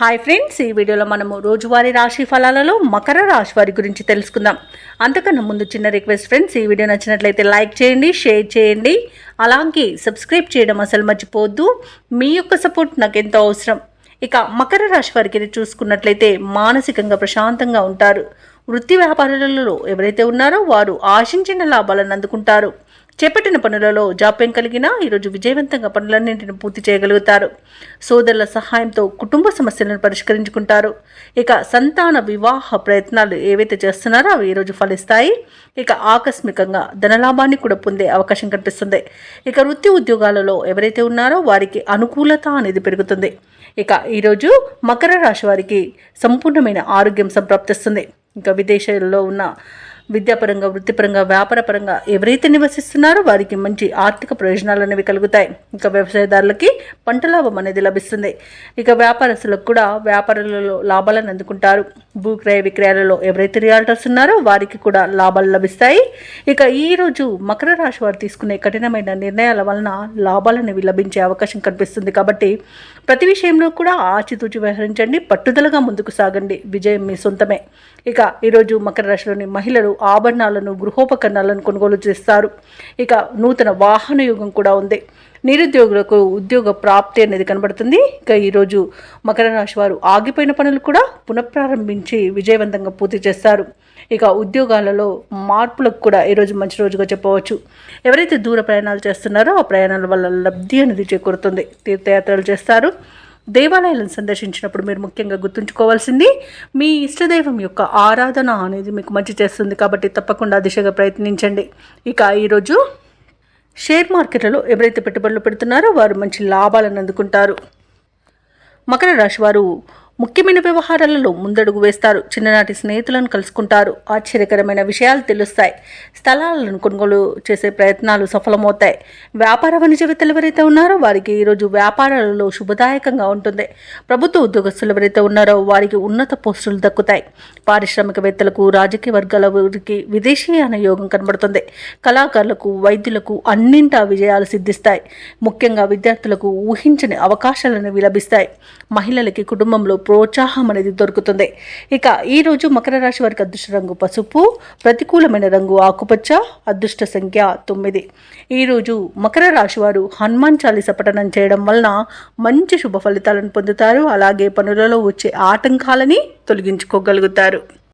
Hi friends ఈ వీడియోలో మనము రోజువారీ రాశి ఫలాలలో మకర రాశి వారి గురించి తెలుసుకుందాం. అంతకన్నా ముందు చిన్న రిక్వెస్ట్ ఫ్రెండ్స్ ఈ వీడియో నచ్చినట్లయితే లైక్ చేయండి షేర్ చేయండి. అలాగే సబ్స్క్రైబ్ చేయడం అసలు మర్చిపోవద్దు. మీ యొక్క సపోర్ట్ నాకు ఎంతో అవసరం. ఇక మకర రాశి వారికి చూసుకున్నట్లయితే మానసికంగా ప్రశాంతంగా ఉంటారు. వృత్తి వ్యాపారాలలో ఎవరైతే ఉన్నారో వారు ఆశించిన లాభాలను అందుకుంటారు. చేపట్టిన పనులలో జాప్యం కలిగినా ఈరోజు విజయవంతంగా పనులన్నింటిని పూర్తి చేయగలుగుతారు. సోదరుల సహాయంతో కుటుంబ సమస్యలను పరిష్కరించుకుంటారు. ఇక సంతాన వివాహ ప్రయత్నాలు ఏవైతే చేస్తున్నారో అవి ఈరోజు ఫలిస్తాయి. ఇక ఆకస్మికంగా ధనలాభాన్ని కూడా పొందే అవకాశం కనిపిస్తుంది. ఇక వృత్తి ఉద్యోగాలలో ఎవరైతే ఉన్నారో వారికి అనుకూలత అనేది పెరుగుతుంది. ఇక ఈరోజు మకర రాశి వారికి సంపూర్ణమైన ఆరోగ్యం సంప్రాప్తిస్తుంది. ఇంకా విదేశాల్లో ఉన్న విద్యాపరంగా వృత్తిపరంగా వ్యాపారపరంగా ఎవరైతే నివసిస్తున్నారో వారికి మంచి ఆర్థిక ప్రయోజనాలు అనేవి కలుగుతాయి. ఇంకా వ్యవసాయదారులకి పంట లాభం అనేది లభిస్తుంది. ఇక వ్యాపారస్తులకు కూడా వ్యాపారాలలో లాభాలను అందుకుంటారు. భూ క్రయ విక్రయాలలో ఎవరైతే రియాల్టర్స్ ఉన్నారో వారికి కూడా లాభాలు లభిస్తాయి. ఇక ఈరోజు మకర రాశి వారు తీసుకునే కఠినమైన నిర్ణయాల వలన లాభాలు అనేవి లభించే అవకాశం కనిపిస్తుంది. కాబట్టి ప్రతి విషయంలో కూడా ఆచితూచి వ్యవహరించండి. పట్టుదలగా ముందుకు సాగండి. విజయం మీ సొంతమే. ఇక ఈరోజు మకర రాశిలోని మహిళలు ఆభరణాలను గృహోపకరణాలను కొనుగోలు చేస్తారు. ఇక నూతన వాహన యుగం కూడా ఉంది. నిరుద్యోగులకు ఉద్యోగ ప్రాప్తి అనేది కనబడుతుంది. ఇక ఈరోజు మకర రాశి వారు ఆగిపోయిన పనులు కూడా పునఃప్రారంభించి విజయవంతంగా పూర్తి చేస్తారు. ఇక ఉద్యోగాలలో మార్పులకు కూడా ఈరోజు మంచి రోజుగా చెప్పవచ్చు. ఎవరైతే దూర ప్రయాణాలు చేస్తున్నారో ఆ ప్రయాణాల వల్ల లబ్ధి అనేది చేకూరుతుంది. తీర్థయాత్రలు చేస్తారు. దేవాలయాలను సందర్శించినప్పుడు మీరు ముఖ్యంగా గుర్తుంచుకోవాల్సింది మీ ఇష్టదైవం యొక్క ఆరాధన అనేది మీకు మంచి చేస్తుంది కాబట్టి తప్పకుండా దిశగా ప్రయత్నించండి. ఇక ఈరోజు షేర్ మార్కెట్లలో ఎవరైతే పెట్టుబడులు పెడుతున్నారో వారు మంచి లాభాలను అందుకుంటారు. మకర రాశి వారు ముఖ్యమైన వ్యవహారాలలో ముందడుగు వేస్తారు. చిన్ననాటి స్నేహితులను కలుసుకుంటారు. ఆశ్చర్యకరమైన విషయాలు తెలుస్తాయి. స్థలాలను కొనుగోలు చేసే ప్రయత్నాలు సఫలమవుతాయి. వ్యాపార వాణిజ్యవేత్తలు ఎవరైతే ఉన్నారో వారికి ఈరోజు వ్యాపారాలలో శుభదాయకంగా ఉంటుంది. ప్రభుత్వ ఉద్యోగస్తులు ఎవరైతే ఉన్నారో వారికి ఉన్నత పోస్టులు దక్కుతాయి. పారిశ్రామికవేత్తలకు రాజకీయ వర్గాల వారికి విదేశీయాన యోగం కనబడుతుంది. కళాకారులకు వైద్యులకు అన్నింటా విజయాలు సిద్ధిస్తాయి. ముఖ్యంగా విద్యార్థులకు ఊహించని అవకాశాలను లభిస్తాయి. మహిళలకి కుటుంబంలో ప్రోత్సాహం అనేది దొరుకుతుంది. ఇక ఈరోజు మకర రాశి వారికి అదృష్ట రంగు పసుపు ప్రతికూలమైన రంగు ఆకుపచ్చ అదృష్ట సంఖ్య తొమ్మిది. ఈరోజు మకర రాశి వారు హనుమాన్ చాలీస పఠనం చేయడం వలన మంచి శుభ ఫలితాలను పొందుతారు. అలాగే పనులలో వచ్చే ఆటంకాలని తొలగించుకోగలుగుతారు.